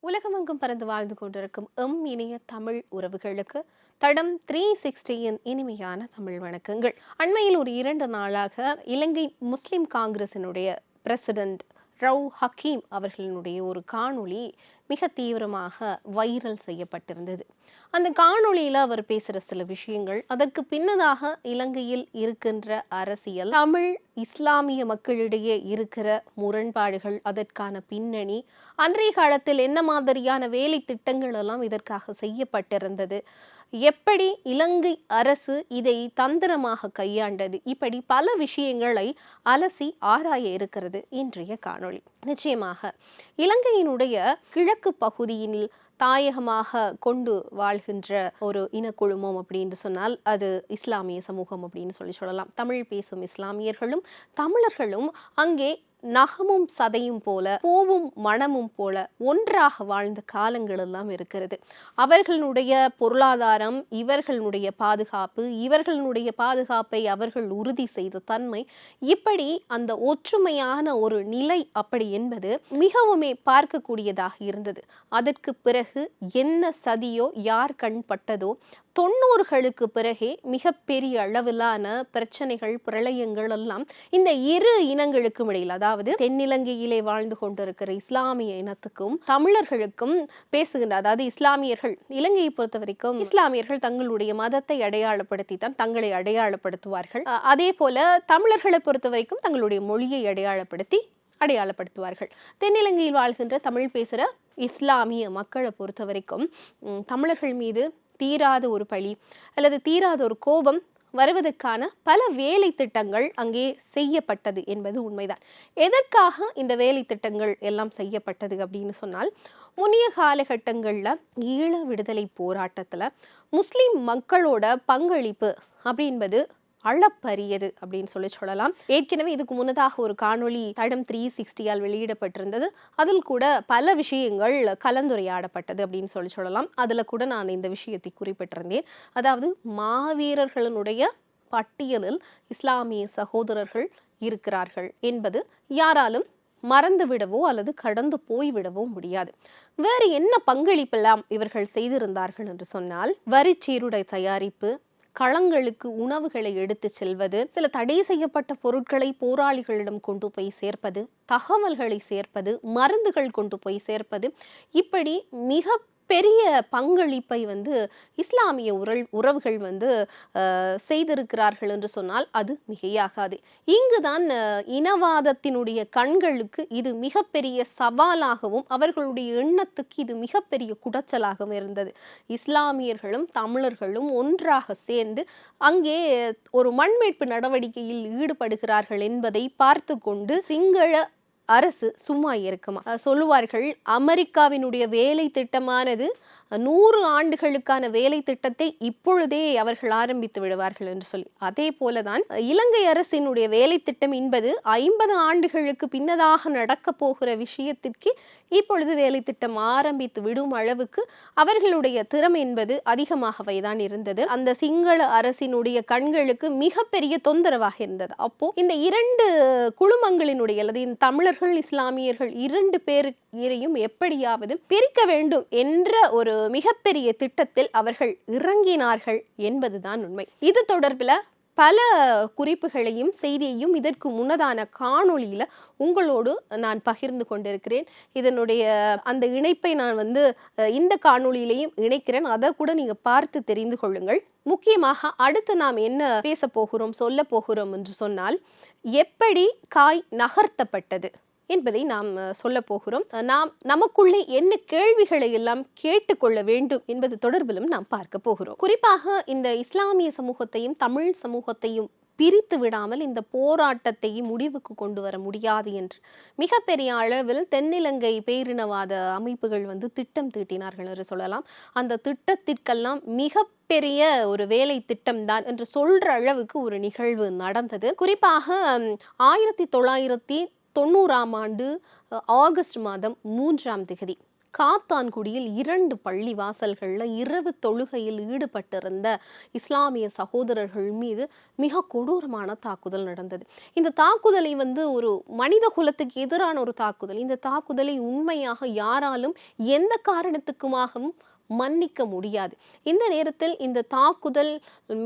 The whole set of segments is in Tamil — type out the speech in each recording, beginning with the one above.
உலகமெங்கும் பறந்து வாழ்ந்து கொண்டிருக்கும் எம் இனிய தமிழ் உறவுகளுக்கு தடம் த்ரீ சிக்ஸ்டியின் இனிமையான தமிழ் வணக்கங்கள். அண்மையில் ஒரு இரண்டு நாளாக இலங்கை முஸ்லிம் காங்கிரசினுடைய பிரசிடென்ட் ரவு ஹக்கீம் அவர்களினுடைய ஒரு காணொளி மிக தீவிரமாக வைரல் செய்யப்பட்டிருந்தது. அந்த காணொளியில அவர் பேசுகிற சில விஷயங்கள் அதற்கு பின்னதாக இலங்கையில் இருக்கின்ற அரசியல் தமிழ் இஸ்லாமிய மக்களிடையே இருக்கிற முரண்பாடுகள் அதற்கான பின்னணி அன்றைய காலத்தில் என்ன மாதிரியான வேலை திட்டங்கள் எல்லாம் இதற்காக செய்யப்பட்டிருந்தது எப்படி இலங்கை அரசு இதை தந்திரமாக கையாண்டது இப்படி பல விஷயங்களை அலசி ஆராய இருக்கிறது இன்றைய காணொளி. நிச்சயமாக இலங்கையினுடைய கிழக்கு பகுதியில் தாயகமாக கொண்டு வாழ்கின்ற ஒரு இனக்குழுமம் அப்படின்னு சொன்னால் அது இஸ்லாமிய சமூகம் அப்படின்னு சொல்லி சொல்லலாம். தமிழ் பேசும் இஸ்லாமியர்களும் தமிழர்களும் அங்கே நகமும் சதையும் போல பூவும் மனமும் போல ஒன்றாக வாழ்ந்த காலங்கள் எல்லாம் இருக்கிறது. அவர்களுடைய பொருளாதாரம் இவர்களுடைய பாதுகாப்பு இவர்களுடைய பாதுகாப்பை அவர்கள் உறுதி செய்த தன்மை இப்படி அந்த ஒற்றுமையான ஒரு நிலை அப்படி என்பது மிகவுமே பார்க்கக்கூடியதாக இருந்தது. அதற்கு பிறகு என்ன சதியோ யார் கண்பட்டதோ தொண்ணூறுகளுக்கு பிறகே மிகப்பெரிய அளவிலான பிரச்சனைகள் பிரளயங்கள் எல்லாம் இந்த இரு இனங்களுக்கும் இடையில் அதாவது தென்னிலங்கையிலே வாழ்ந்து கொண்டிருக்கிற இஸ்லாமிய இனத்துக்கும் தமிழர்களுக்கும் பேசுகின்ற அதாவது இஸ்லாமியர்கள் இலங்கையை பொறுத்த வரைக்கும் இஸ்லாமியர்கள் தங்களுடைய மதத்தை அடையாளப்படுத்தி தான் தங்களை அடையாளப்படுத்துவார்கள். அதே போல தமிழர்களை பொறுத்த வரைக்கும் தங்களுடைய மொழியை அடையாளப்படுத்தி அடையாளப்படுத்துவார்கள். தென்னிலங்கையில் வாழ்கின்ற தமிழ் பேசுகிற இஸ்லாமிய மக்களை பொறுத்த வரைக்கும் தமிழர்கள் மீது தீராத ஒரு பழி அல்லது தீராத ஒரு கோபம் வருவதற்கான பல வேலை திட்டங்கள் அங்கே செய்யப்பட்டது என்பது உண்மைதான். எதற்காக இந்த வேலை திட்டங்கள் எல்லாம் செய்யப்பட்டது அப்படின்னு சொன்னால் முன்னைய காலகட்டங்களில் ஈழ விடுதலை போராட்டத்தில் முஸ்லீம் மக்களோட பங்களிப்பு அப்படின்பது அளப்பரியது அப்படின்னு சொல்லி சொல்லலாம். ஏற்கனவே இதுக்கு முன்னதாக ஒரு காணொளி தடம் த்ரீ சிக்ஸ்டியால் வெளியிடப்பட்டிருந்தது. அதில் கூட பல விஷயங்கள் கலந்துரையாடப்பட்டது அப்படின்னு சொல்லி சொல்லலாம். அதில் கூட நான் இந்த விஷயத்தை குறிப்பிட்டிருந்தேன். அதாவது மாவீரர்களினுடைய பட்டியலில் இஸ்லாமிய சகோதரர்கள் இருக்கிறார்கள் என்பது யாராலும் மறந்துவிடவோ அல்லது கடந்து போய்விடவோ முடியாது. வேறு என்ன பங்களிப்பெல்லாம் இவர்கள் செய்திருந்தார்கள் என்று சொன்னால் வரிச்சீருடை தயாரிப்பு களங்களுக்கு உணவுகளை எடுத்து செல்வது சில தடை செய்யப்பட்ட பொருட்களை போராளிகளிடம் கொண்டு போய் சேர்ப்பது தகவல்களை சேர்ப்பது மருந்துகள் கொண்டு போய் சேர்ப்பது இப்படி மிக பெரிய பங்களிப்பை வந்து இஸ்லாமிய உறல் உறவுகள் வந்து செய்திருக்கிறார்கள் என்று சொன்னால் அது மிகையாகாது. இங்குதான் இனவாதத்தினுடைய கண்களுக்கு இது மிகப்பெரிய சவாலாகவும் அவர்களுடைய எண்ணத்துக்கு இது மிகப்பெரிய குடைச்சலாகவும் இருந்தது. இஸ்லாமியர்களும் தமிழர்களும் ஒன்றாக சேர்ந்து அங்கே ஒரு மண்மீட்பு நடவடிக்கையில் ஈடுபடுகிறார்கள் என்பதை பார்த்து கொண்டு சிங்கள அரசு சும்மா இருக்குமா? சொல்லுவார்கள் அமெரிக்காவினுடைய வேலை திட்டமானது நூறு ஆண்டுகளுக்கான வேலை திட்டத்தை இப்பொழுதே அவர்கள் ஆரம்பித்து விடுவார்கள் என்று சொல்லி. அதே போலதான் இலங்கை அரசினுடைய வேலை திட்டம் என்பது ஐம்பது ஆண்டுகளுக்கு பின்னதாக நடக்க போகிற விஷயத்திற்கு இப்பொழுது வேலை திட்டம் ஆரம்பித்து விடும் அளவுக்கு அவர்களுடைய திறமை என்பது அதிகமாகவே தான் இருந்தது. அந்த சிங்கள அரசினுடைய கண்களுக்கு மிகப்பெரிய தொந்தரவாக இருந்தது. அப்போ இந்த இரண்டு குழுமங்களினுடைய அல்லது இந்த கிறிஸ்தவர்கள் இஸ்லாமியர்கள் இரண்டு பேரையும் எப்படியாவது பிரிக்க வேண்டும் என்ற ஒரு மிகப்பெரிய திட்டத்தில் அவர்கள் இறங்கினார்கள் என்பதுதான் உண்மை. இது தொடர்பில் பல குறிப்புகளையும் செய்தியையும் இதற்கு முன்னதான காணொளியில் உங்களோடு நான் பகிர்ந்து கொண்டிருக்கிறேன். இதனுடைய அந்த இணைப்பை நான் வந்து இந்த காணொளியிலையும் இணைக்கிறேன். அதை கூட நீங்கள் பார்த்து தெரிந்து கொள்ளுங்கள். முக்கியமாக அடுத்து நாம் என்ன பேச போகிறோம் சொல்ல போகிறோம் என்று சொன்னால் எப்படி காய் நகர்த்தப்பட்டது? என்பதை நாம் சொல்ல போகிறோம். நாம் நமக்குள்ளே என்ன கேள்விகளை எல்லாம் கேட்டுக்கொள்ள வேண்டும் என்பது தொடர்பிலும் நாம் பார்க்க போகிறோம். குறிப்பாக இந்த இஸ்லாமிய சமூகத்தையும் தமிழ் சமூகத்தையும் பிரித்து விடாமல் இந்த போராட்டத்தை முடிவுக்கு கொண்டு வர முடியாது என்று மிகப்பெரிய அளவில் தென்னிலங்கை பேரினவாத அமைப்புகள் வந்து திட்டம் தீட்டினார்கள் என்று சொல்லலாம். அந்த திட்டத்திற்கெல்லாம் மிக பெரிய ஒரு வேலை திட்டம் தான் என்று சொல்ற அளவுக்கு ஒரு நிகழ்வு நடந்தது. குறிப்பாக ஆயிரத்தி தொள்ளாயிரத்தி தொண்ணூறாம் ஆண்டு ஆகஸ்ட் மாதம் மூன்றாம் திகதி காத்தான்குடியில் இரண்டு பள்ளி வாசல்கள்ல இரவு தொழுகையில் ஈடுபட்டிருந்த இஸ்லாமிய சகோதரர்கள் மீது மிக கொடூரமான தாக்குதல் நடந்தது. இந்த தாக்குதலை வந்து ஒரு மனித குலத்துக்கு எதிரான ஒரு தாக்குதல். இந்த தாக்குதலை உண்மையாக யாராலும் எந்த காரணத்துக்குமாகவும் மன்னிக்க முடியாது. இந்த நேரத்தில் இந்த தாக்குதல்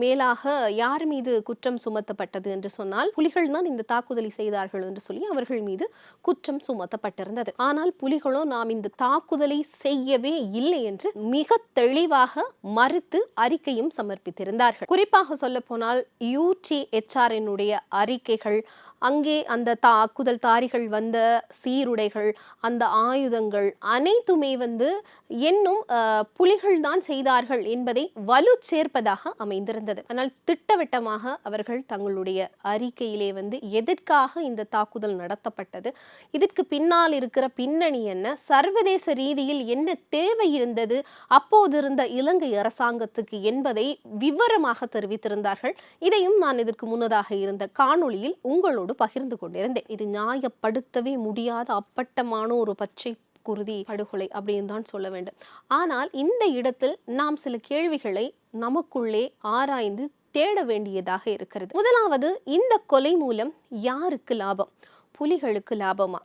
மேலாக யார் மீது குற்றம் சுமத்தப்பட்டது என்று சொன்னால் புலிகள் தான் இந்த தாக்குதலை செய்தார்கள் என்று சொல்லி அவர்கள் மீது குற்றம் சுமத்தப்பட்டிருந்தது. ஆனால் புலிகளோ நாம் இந்த தாக்குதலை செய்யவே இல்லை என்று மிக தெளிவாக மறுத்து அறிக்கையும் சமர்ப்பித்திருந்தார்கள். குறிப்பாக சொல்ல போனால் யூடிஎச்ஆர்எனுடைய அறிக்கைகள் அங்கே அந்த தாக்குதல் தாரிகள் வந்த சீருடைகள் அந்த ஆயுதங்கள் அனைத்துமே வந்து என்னும் புலிகள் தான் செய்தார்கள் என்பதை வலு சேர்ப்பதாக அமைந்திருந்தது. ஆனால் திட்டவட்டமாக அவர்கள் தங்களுடைய அறிக்கையிலே வந்து எதற்காக இந்த தாக்குதல் நடத்தப்பட்டது? இதற்கு பின்னால் இருக்கிற பின்னணி என்ன? சர்வதேச ரீதியில் என்ன தேவை இருந்தது? அப்போது இருந்த இலங்கை அரசாங்கத்துக்கு என்பதை விவரமாக தெரிவித்திருந்தார்கள். இதையும் நான் இதற்கு முன்னதாக இருந்த காணொளியில் உங்களோடு உங்களோடு பகிர்ந்து கொண்டிருந்தேன். இது நியாயப்படுத்தவே முடியாத அப்பட்டமான ஒரு பச்சை குருதி படுகொலை அப்படின்னு தான் சொல்ல வேண்டும். ஆனால் இந்த இடத்தில் நாம் சில கேள்விகளை நமக்குள்ளே ஆராய்ந்து தேட வேண்டியதாக இருக்கிறது. முதலாவது இந்த கொலை மூலம் யாருக்கு லாபம்? புலிகளுக்கு லாபமா?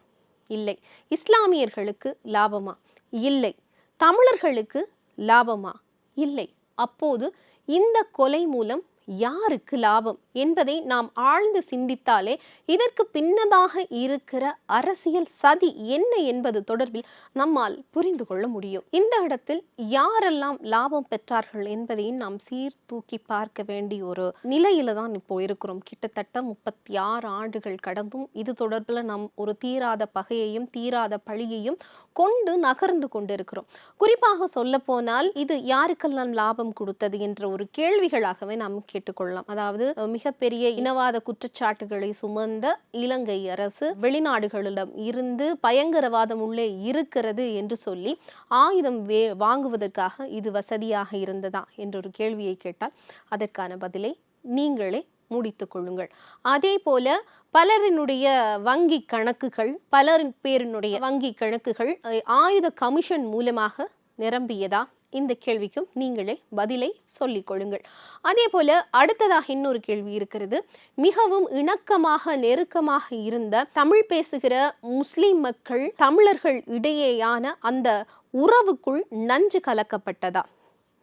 இல்லை. இஸ்லாமியர்களுக்கு லாபமா? இல்லை. தமிழர்களுக்கு லாபமா? இல்லை. அப்போது இந்த கொலை மூலம் யாருக்கு லாபம் என்பதை நாம் ஆழ்ந்து சிந்தித்தாலே இதற்கு பின்னதாக இருக்கிற அரசியல் சதி என்ன என்பது தொடர்பில் நம்மால் புரிந்து கொள்ள முடியும். இந்த இடத்தில் யாரெல்லாம் லாபம் பெற்றார்கள் என்பதையும் நாம் சீர்தூக்கி பார்க்க வேண்டிய ஒரு நிலையில தான் இப்போ இருக்கிறோம். கிட்டத்தட்ட முப்பத்தி ஆறு ஆண்டுகள் கடந்தும் இது தொடர்பில் நாம் ஒரு தீராத பகையையும் தீராத பழியையும் கொண்டு நகர்ந்து கொண்டிருக்கிறோம். குறிப்பாக சொல்ல போனால் இது யாருக்கெல்லாம் லாபம் கொடுத்தது என்ற ஒரு கேள்விகளாகவே நாம் கேட்டுக்கொள்ளலாம். அதாவது மிகப்பெரிய இனவாத குற்றச்சாட்டுகளை சுமந்த இலங்கை அரசு வெளிநாடுகளிடம் இருந்து பயங்கரவாதம் உள்ளே இருக்கிறது என்று சொல்லி ஆயுதம் வே வாங்குவதற்காக இது வசதியாக இருந்ததா என்ற ஒரு கேள்வியை கேட்டால் அதற்கான பதிலை நீங்களே முடித்து கொள்ளுங்கள். அதே போல பலரினுடைய வங்கி கணக்குகள் பலரின் பேரினுடைய வங்கி கணக்குகள் ஆயுத கமிஷன் மூலமாக நிரம்பியதா? இந்த கேள்விக்கும் நீங்களே பதிலை சொல்லிக் கொள்ளுங்கள். அதே போல அடுத்ததாக இன்னொரு கேள்வி இருக்கிறது. மிகவும் இணக்கமாக நெருக்கமாக இருந்த தமிழ் பேசுகிற முஸ்லிம் மக்கள் தமிழர்கள் இடையேயான அந்த உறவுக்குள் நஞ்சு கலக்கப்பட்டதா?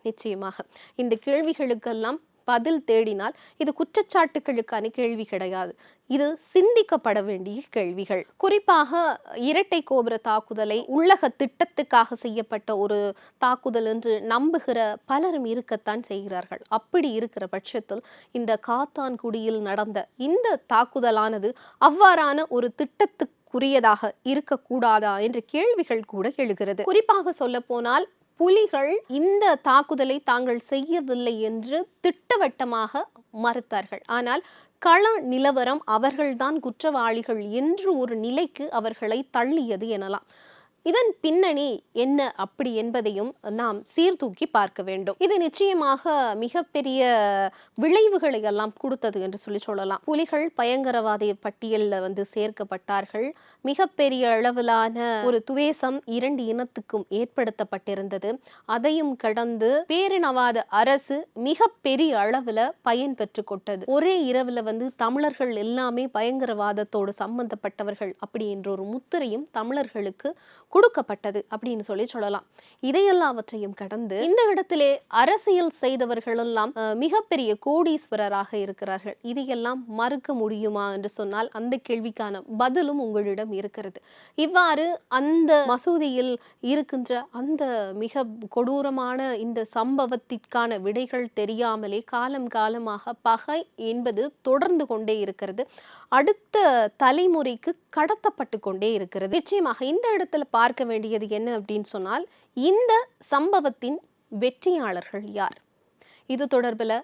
நிச்சயமாக. இந்த கேள்விகளுக்கெல்லாம் பதில் தேடினால் இது குற்றச்சாட்டுகளுக்கான கேள்வி கிடையாது. இது சிந்திக்கப்பட வேண்டிய கேள்விகள். குறிப்பாக இரட்டை கோபுர தாக்குதலை உள்ளக திட்டத்துக்காக செய்யப்பட்ட ஒரு தாக்குதல் என்று நம்புகிற பலரும் இருக்கத்தான் செய்கிறார்கள். அப்படி இருக்கிற பட்சத்தில் இந்த காத்தான்குடியில் நடந்த இந்த தாக்குதலானது அவ்வாறான ஒரு திட்டத்துக்குரியதாக இருக்கக்கூடாதா என்ற கேள்விகள் கூட எழுகிறது. குறிப்பாக சொல்ல போனால் புலிகள் இந்த தாக்குதலை தாங்கள் செய்யவில்லை என்று திட்டவட்டமாக மறுத்தார்கள். ஆனால் கள நிலவரம் அவர்கள்தான் குற்றவாளிகள் என்று ஒரு நிலைக்கு அவர்களை தள்ளியது எனலாம். இதன் பின்னணி என்ன அப்படி என்பதையும் நாம் சீர்தூக்கி பார்க்க வேண்டும். இது நிச்சயமாக மிகப்பெரிய விளைவுகளை எல்லாம் கொடுத்தது என்று சொல்லி சொல்லலாம். புலிகள் பயங்கரவாத பட்டியலில் வந்து சேர்க்கப்பட்டார்கள். மிகப்பெரிய அளவிலான ஒரு துவேசம் இரண்டு இனத்துக்கும் ஏற்படுத்தப்பட்டிருந்தது. அதையும் கடந்து பேரினவாத அரசு மிகப்பெரிய அளவுல பயன் பெற்று கொட்டது. ஒரே இரவுல வந்து தமிழர்கள் எல்லாமே பயங்கரவாதத்தோடு சம்பந்தப்பட்டவர்கள் அப்படி என்ற ஒரு முத்திரையும் தமிழர்களுக்கு கொடுக்கப்பட்டது அப்படின்னு சொல்லி சொல்லலாம். இதையெல்லாவற்றையும் கடந்து இந்த இடத்திலே அரசியல் செய்தவர்கள் எல்லாம் மிகப்பெரிய கோடீஸ்வரராக இருக்கிறார்கள். இதையெல்லாம் மறுக்க முடியுமா என்று சொன்னால் அந்த கேள்விக்கான பதிலும் உங்களிடம் இருக்கிறது. இவ்வாறு அந்த மசூதியில் இருக்கின்ற அந்த மிக கொடூரமான இந்த சம்பவத்திற்கான விடைகள் தெரியாமலே காலம் காலமாக பகை என்பது தொடர்ந்து கொண்டே இருக்கிறது. அடுத்த தலைமுறைக்கு கடத்தப்பட்டு கொண்டே இருக்கிறது. நிச்சயமாக இந்த இடத்துல பார்க்க வேண்டியது என்ன அப்படின்னு சொன்னால் இந்த சம்பவத்தின் வெற்றியாளர்கள் யார்? இது தொடர்பில்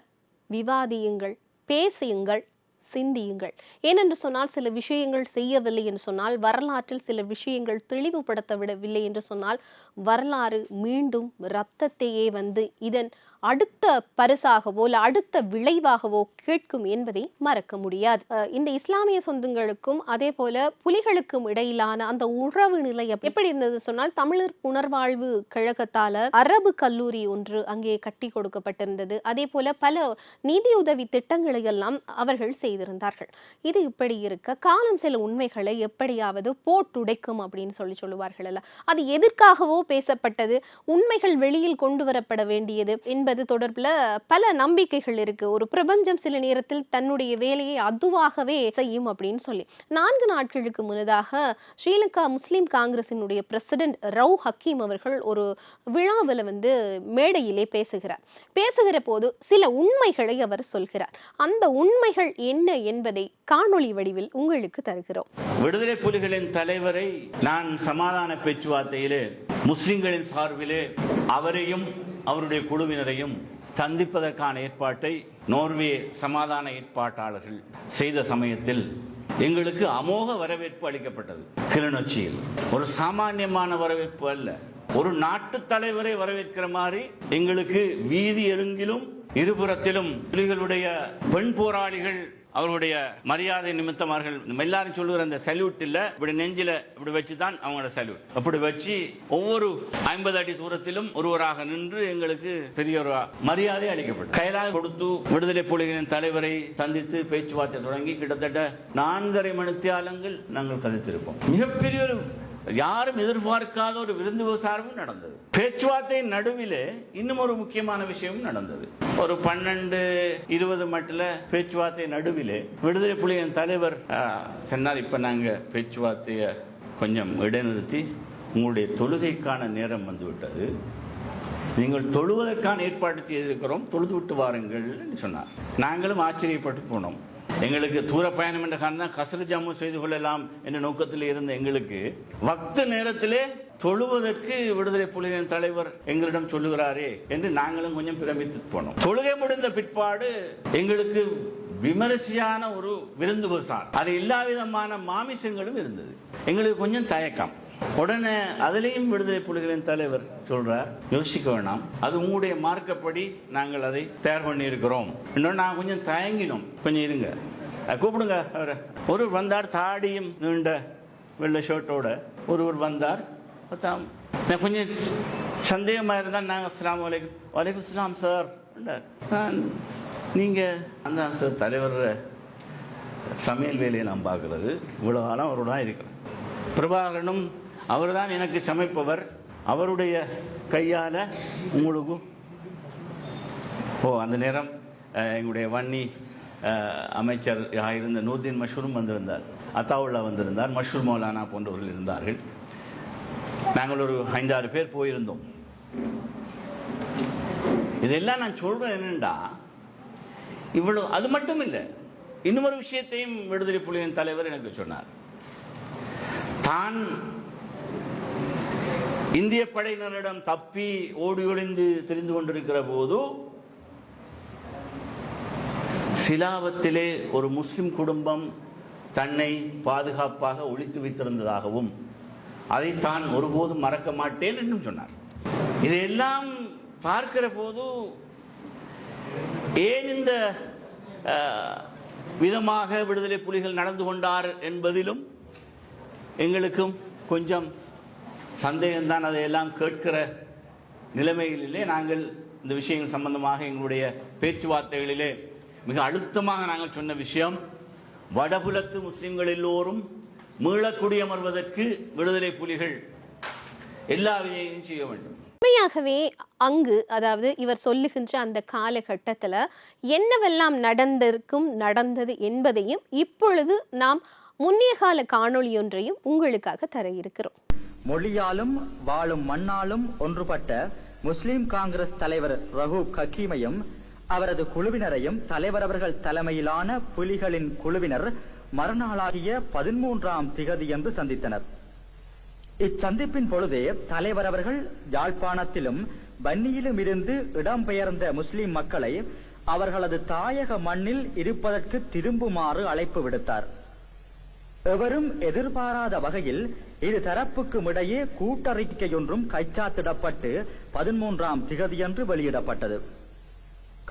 விவாதியுங்கள் பேசியுங்கள் சிந்தியுங்கள். ஏனென்று சொன்னால் சில விஷயங்கள் செய்யவில்லை என்று சொன்னால் வரலாற்றில் சில விஷயங்கள் தெளிவுபடுத்த விடவில்லை என்று சொன்னால் வரலாறு மீண்டும் இரத்தத்தையே வந்து இதன் அடுத்த பரிசாகவோ இல்லை அடுத்த விளைவாகவோ கேட்கும் என்பதை மறக்க முடியாது. இந்த இஸ்லாமிய சொந்தங்களுக்கும் அதே போல புலிகளுக்கும் இடையிலான அந்த உறவு நிலை எப்படி இருந்தது சொன்னால் தமிழர் புனர்வாழ்வு கழகத்தால அரபு கல்லூரி ஒன்று அங்கே கட்டி கொடுக்கப்பட்டிருந்தது. அதே போல பல நிதியுதவி திட்டங்களை எல்லாம் அவர்கள் செய்திருந்தார்கள். இது இப்படி இருக்க காலம் சில உண்மைகளை எப்படியாவது போட்டுடைக்கும் அப்படின்னு சொல்லி சொல்லுவார்கள் அல்ல. அது எதற்காகவோ பேசப்பட்டது உண்மைகள் வெளியில் கொண்டு வரப்பட வேண்டியது என்பது தொடர்பில் பல நம்பிக்கைகள் இருக்கு. ஒரு பிரபஞ்சம் சில நேரத்தில் தன்னுடைய வேலையை அதுவாகவே செய்யும் அப்படின்னு சொல்லி. நான்கு நாட்களுக்கு முன்னதாக ஸ்ரீலங்கா முஸ்லீம் காங்கிரசினுடைய பிரசிடென்ட் ரவு ஹக்கீம் அவர்கள் ஒரு விழாவில் வந்து மேடையிலே பேசுகிறார். பேசுகிற போது சில உண்மைகளை அவர் சொல்கிறார். அந்த உண்மைகள் என்ன என்பதை காணொளி வடிவில் உங்களுக்கு தருகிறோம். விடுதலை புலிகளின் தலைவரை நான் சமாதான பேச்சுவார்த்தையிலே முஸ்லிம்களின் சார்பிலே அவரையும் அவருடைய குழுவினரையும் சந்திப்பதற்கான ஏற்பாட்டை நோர்வே சமாதான ஏற்பாட்டாளர்கள் செய்த சமயத்தில் எங்களுக்கு அமோக வரவேற்பு அளிக்கப்பட்டது. கிளிநொச்சியில். ஒரு சாமானியமான வரவேற்பு அல்ல. ஒரு நாட்டு தலைவரை வரவேற்கிற மாதிரி எங்களுக்கு வீதி எருங்கிலும் இருபுறத்திலும் புலிகளுடைய பெண் போராளிகள் அவருடைய மரியாதை நிமித்தமார்கள் நம்ம எல்லாரும் சொல்லுகிற அந்த சல்யூட் இல்ல இப்படி நெஞ்சில இப்படி வச்சு தான் அவங்களோட சல்யூட் அப்படி வச்சு ஒவ்வொரு ஐம்பது அடி தூரத்திலும் ஒருவராக நின்று எங்களுக்கு பெரிய ஒரு மரியாதை அளிக்கப்பட்டது. கைலாக கொடுத்து விடுதலை புலிகளின் தலைவரை சந்தித்து பேச்சுவார்த்தை தொடங்கி கிட்டத்தட்ட நான்கரை மணித்தியாலங்கள் நாங்கள் கதைத்திருப்போம். மிகப்பெரிய ஒரு யாரும் எதிர்பார்க்காத ஒரு விருந்து விசாரமும் நடந்தது. பேச்சுவார்த்தை நடுவிலே இன்னும் ஒரு முக்கியமான விஷயமும் நடந்தது. ஒரு பன்னெண்டு இருபது மட்டில் பேச்சுவார்த்தை நடுவிலே விடுதலை புலிகளின் தலைவர் சொன்னார் இப்ப நாங்க பேச்சுவார்த்தையை கொஞ்சம் இடைநிறுத்தி உங்களுடைய தொழுகைக்கான நேரம் வந்துவிட்டது நீங்கள் தொழுவதற்கான ஏற்பாடு செய்திருக்கிறோம் தொழுது விட்டு வாருங்கள் சொன்னார். நாங்களும் ஆச்சரியப்பட்டு போனோம். எங்களுக்கு தூர பயணம் என்ற காரணம் கசரு ஜாமு செய்து கொள்ளலாம் என்ற நோக்கத்தில் இருந்த எங்களுக்கு வக்த நேரத்திலே தொழுவதற்கு விடுதலை புலிகளின் தலைவர் எங்களிடம் சொல்லுகிறாரே என்று நாங்களும் கொஞ்சம் பிரமித்து போனோம். தொழுகை முடிந்த பிற்பாடு எங்களுக்கு விமரிசையான ஒரு விருந்து சார். அது எல்லா விதமான மாமிசங்களும் இருந்தது. எங்களுக்கு கொஞ்சம் தயக்கம். உடனே அதுலேயும் விடுதலை புலிகளின் தலைவர் சொல்றார் யோசிக்க வேணாம். அது உங்களுடைய மார்க்கப்படி நாங்கள் அதை தயார் பண்ணி இருக்கிறோம் இன்னும் நான் கொஞ்சம் தயங்கினோம். கொஞ்சம் இருங்க. கூப்பிடுங்க அவரை. ஒருவர் வந்தார் தாடியும் நீண்ட வெள்ளை ஷர்ட்டோட ஒருவர் வந்தார் நான் கொஞ்சம் சந்தேகமாக இருந்தால் நாங்கள் அஸ்லாம் வலைக்கும் வலைக்கும் இஸ்லாம் சார். என்றார். நான் நீங்கள் அந்த சார். தலைவர் சமையல் வேலையை நான் பார்க்கறது. இவ்வளோ காலம் அவரோட தான் இருக்கிறேன். பிரபாகரனும் அவர்தான் எனக்கு சமைப்பவர். அவருடைய கையால் உங்களுக்கு ஓ அந்த நேரம் எங்களுடைய வன்னி அமைச்சர் இருந்த நூர்தீன் மஷ்ரூம் வந்திருந்தார். அத்தாவுல்லா வந்திருந்தார். மஷ்ரூம் மௌலானா போன்றவர்கள் இருந்தார்கள். நாங்கள் ஒரு ஐந்தாறு பேர் போயிருந்தோம். இதெல்லாம் நான் சொல்றேன் என்னென்னா இவ்வளவு அது மட்டும் இல்லை. இன்னொரு விஷயத்தையும் விடுதலை புலியின் தலைவர் எனக்கு சொன்னார். தான் இந்திய படையினரிடம் தப்பி ஓடி ஒளிந்து தெரிந்து கொண்டிருக்கிற போது சிலாவத்திலே ஒரு முஸ்லிம் குடும்பம் தன்னை பாதுகாப்பாக ஒழித்து வைத்திருந்ததாகவும் அதை தான் ஒருபோதும் மறக்க மாட்டேன் என்றும் சொன்னார். இதையெல்லாம் பார்க்கிற போது ஏன் இந்த விதமாக விடுதலை புலிகள் நடந்து கொண்டார் என்பதிலும் எங்களுக்கும் கொஞ்சம் சந்தேகம்தான். அதையெல்லாம் கேட்கிற நிலைமைகளிலே நாங்கள் இந்த விஷயங்கள் சம்பந்தமாக எங்களுடைய பேச்சுவார்த்தைகளிலே மிக அழுத்தமாக நாங்கள் சொன்ன விஷயம் வடபுலத்து முஸ்லிம்கள் எல்லோரும் மீளக்குடியமர்வதற்கு விடுதலை புலிகள் எல்லா விதையும் செய்ய வேண்டும். உண்மையாகவே அங்கு அதாவது இவர் சொல்லுகின்ற அந்த காலகட்டத்துல என்னவெல்லாம் நடந்திருக்கும் நடந்தது என்பதையும் இப்பொழுது நாம் முன்னைய கால காணொளியொன்றையும் உங்களுக்காக தர இருக்கிறோம். மொழியாலும் வாழும் மண்ணாலும் ஒன்றுபட்ட முஸ்லிம் காங்கிரஸ் தலைவர் ரஹூப் ஹக்கீமையும் அவரது குழுவினரையும் தலைவர் அவர்கள் தலைமையிலான புலிகளின் குழுவினர் மறுநாளாகிய பதிமூன்றாம் திகதியன்று சந்தித்தனர். இச்சந்திப்பின் பொழுதே தலைவர் அவர்கள் யாழ்ப்பாணத்திலும் வன்னியிலும் இருந்து இடம்பெயர்ந்த முஸ்லிம் மக்களை அவர்களது தாயக மண்ணில் இருப்பதற்கு திரும்புமாறு அழைப்பு விடுத்தார். எவரும் எதிர்பாராத வகையில் இரு தரப்புக்கும் இடையே கூட்டறிக்கையொன்றும் கைச்சாத்திடப்பட்டு பதிமூன்றாம் திகதியன்று வெளியிடப்பட்டது.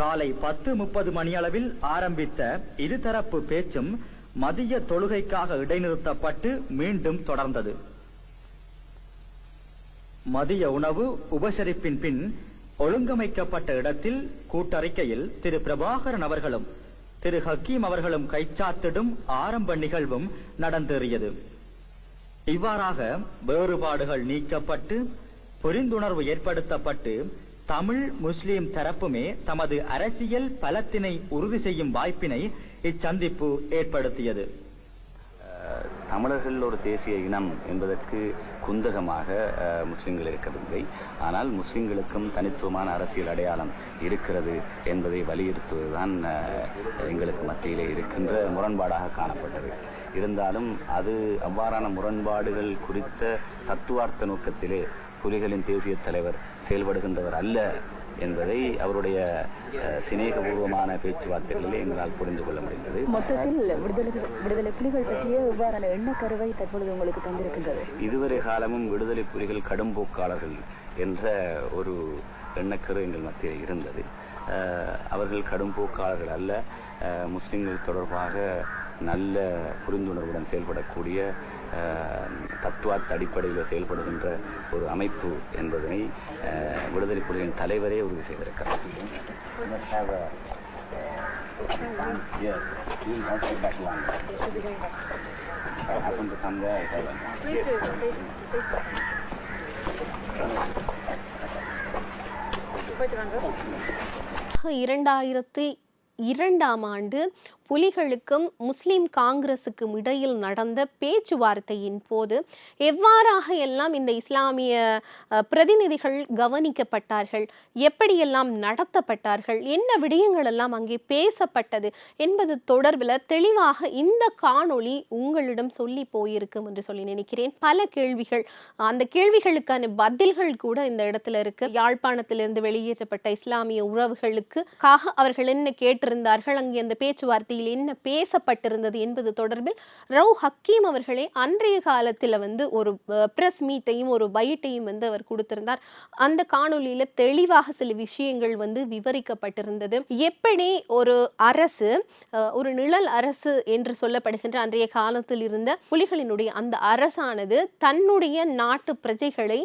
காலை பத்து முப்பது மணியளவில் ஆரம்பித்த இருதரப்பு பேச்சும் மதிய தொழுகைக்காக இடைநிறுத்தப்பட்டு மீண்டும் தொடர்ந்தது. மதிய உணவு உபசரிப்பின் பின் ஒழுங்கமைக்கப்பட்ட இடத்தில் கூட்டறிக்கையில் திரு பிரபாகரன் அவர்களும் திரு ஹக்கீம் அவர்களும் கைச்சாத்திடும் ஆரம்ப நிகழ்வும் நடந்தேறியது. இவ்வாறாக வேறுபாடுகள் நீக்கப்பட்டு புரிந்துணர்வு ஏற்படுத்தப்பட்டு தமிழ் முஸ்லிம் தரப்புமே தமது அரசியல் பலத்தினை உறுதி செய்யும் வாய்ப்பினை இச்சந்திப்பு ஏற்படுத்தியது. தமிழர்கள் ஒரு தேசிய இனம் என்பதற்கு குந்தகமாக முஸ்லிம்கள் இருக்கவில்லை. ஆனால் முஸ்லிம்களுக்கும் தனித்துவமான அரசியல் அடையாளம் இருக்கிறது என்பதை வலியுறுத்துவதுதான் எங்களுக்கு மத்தியிலே இருக்கின்ற முரண்பாடாக காணப்பட்டது. இருந்தாலும் அது அவ்வாறான முரண்பாடுகள் குறித்த தத்துவார்த்த நோக்கத்திலே புலிகளின் தேசிய தலைவர் செயல்படுகின்றவர் அல்ல என்பதை அவருடைய சிநேகபூர்வமான பேச்சுவார்த்தைகளிலே எங்களால் புரிந்து கொள்ள முடிந்தது. மொத்தத்தில் விடுதலை விடுதலை புலிகள் பற்றிய இவ்வாறான எண்ணக்கருவை தற்பொழுது உங்களுக்கு தந்திருக்கின்றது. இதுவரை காலமும் விடுதலை புலிகள் கடும்போக்காளர்கள் என்ற ஒரு எண்ணக்கரு எங்கள் மத்தியில் இருந்தது. அவர்கள் கடும்போக்காளர்கள் அல்ல. அஹ், முஸ்லிம்கள் தொடர்பாக நல்ல புரிந்துணர்வுடன் செயல்படக்கூடிய தத்துவார்த்த அடிப்படையில் செயல்படுகின்ற ஒரு அமைப்பு என்பதனை விடுதலை புலிகளின் தலைவரே உறுதி செய்திருக்கிறார். இரண்டாயிரத்தி இரண்டாம் ஆண்டு புலிகளுக்கும் முஸ்லிம் காங்கிரசுக்கும் இடையில் நடந்த பேச்சுவார்த்தையின் போது எவ்வாறாக எல்லாம் இந்த இஸ்லாமிய பிரதிநிதிகள் கவனிக்கப்பட்டார்கள் எப்படியெல்லாம் நடத்தப்பட்டார்கள் என்ன விடயங்கள் எல்லாம் அங்கே பேசப்பட்டது என்பது தொடர்பில் தெளிவாக இந்த காணொளி உங்களிடம் சொல்லி போயிருக்கும் என்று சொல்லி நினைக்கிறேன். பல கேள்விகள் அந்த கேள்விகளுக்கான பதில்கள் கூட இந்த இடத்துல இருக்கு. யாழ்ப்பாணத்திலிருந்து வெளியேற்றப்பட்ட இஸ்லாமிய உறவுகளுக்கு காக அவர்கள் என்ன கேட்டிருந்தார்கள் அங்கே அந்த பேச்சுவார்த்தை பேச்சுவார்த்தையில் என்ன பேசப்பட்டிருந்தது என்பது தொடர்பில் ரவு ஹக்கீம் அவர்களே அன்றைய காலத்தில் வந்து ஒரு ப்ரெஸ் மீட்டையும் ஒரு பைட்டையும் வந்து அவர் கொடுத்திருந்தார். அந்த காணொலியில் தெளிவாக சில விஷயங்கள் வந்து விவரிக்கப்பட்டிருந்தது. எப்படி ஒரு அரசு ஒரு நிழல் அரசு என்று சொல்லப்படுகின்ற அன்றைய காலத்தில் இருந்த புலிகளினுடைய அந்த அரசானது தன்னுடைய நாட்டு பிரஜைகளை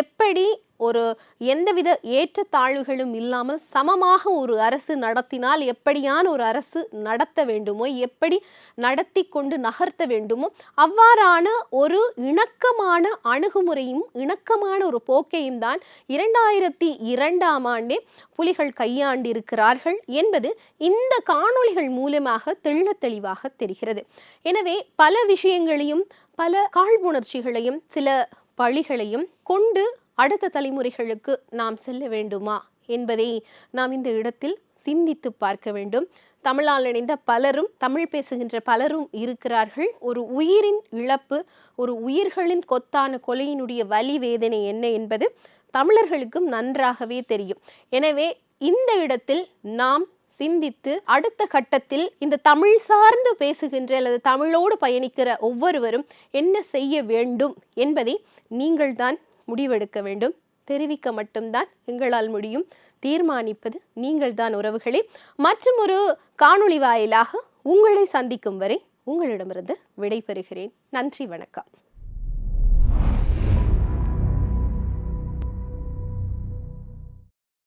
எப்படி ஒரு எந்தவித ஏற்றத்தாழ்வுகளும் இல்லாமல் சமமாக ஒரு அரசு நடத்தினால் எப்படியான ஒரு அரசு நடத்த வேண்டுமோ எப்படி நடத்தி கொண்டு நகர்த்த வேண்டுமோ அவ்வாறான ஒரு இணக்கமான அணுகுமுறையும் இணக்கமான ஒரு போக்கையும் தான் இரண்டாயிரத்தி இரண்டாம் ஆண்டே புலிகள் கையாண்டிருக்கிறார்கள் என்பது இந்த காணொளிகள் மூலமாக தெள்ள தெளிவாக தெரிகிறது. எனவே பல விஷயங்களையும் பல காழ்ப்புணர்ச்சிகளையும் சில பழிகளையும் கொண்டு அடுத்த தலைமுறைகளுக்கு நாம் செல்ல வேண்டுமா என்பதை நாம் இந்த இடத்தில் சிந்தித்து பார்க்க வேண்டும். தமிழால் இணைந்த பலரும் தமிழ் பேசுகின்ற பலரும் இருக்கிறார்கள். ஒரு உயிரின் இழப்பு ஒரு உயிர்களின் கொத்தான கொலையினுடைய வலி வேதனை என்ன என்பது தமிழர்களுக்கும் நன்றாகவே தெரியும். எனவே இந்த இடத்தில் நாம் சிந்தித்து அடுத்த கட்டத்தில் இந்த தமிழ் சார்ந்து பேசுகின்ற அல்லது தமிழோடு பயணிக்கிற ஒவ்வொருவரும் என்ன செய்ய வேண்டும் என்பதை நீங்கள்தான் முடிவெடுக்க வேண்டும். தெரிவிக்க மட்டும்தான் எங்களால் முடியும். தீர்மானிப்பது நீங்கள்தான் உறவுகளே. மற்றும் ஒரு காணொளி வாயிலாக உங்களை சந்திக்கும் வரை உங்களிடமிருந்து விடைபெறுகிறேன். நன்றி வணக்கம்.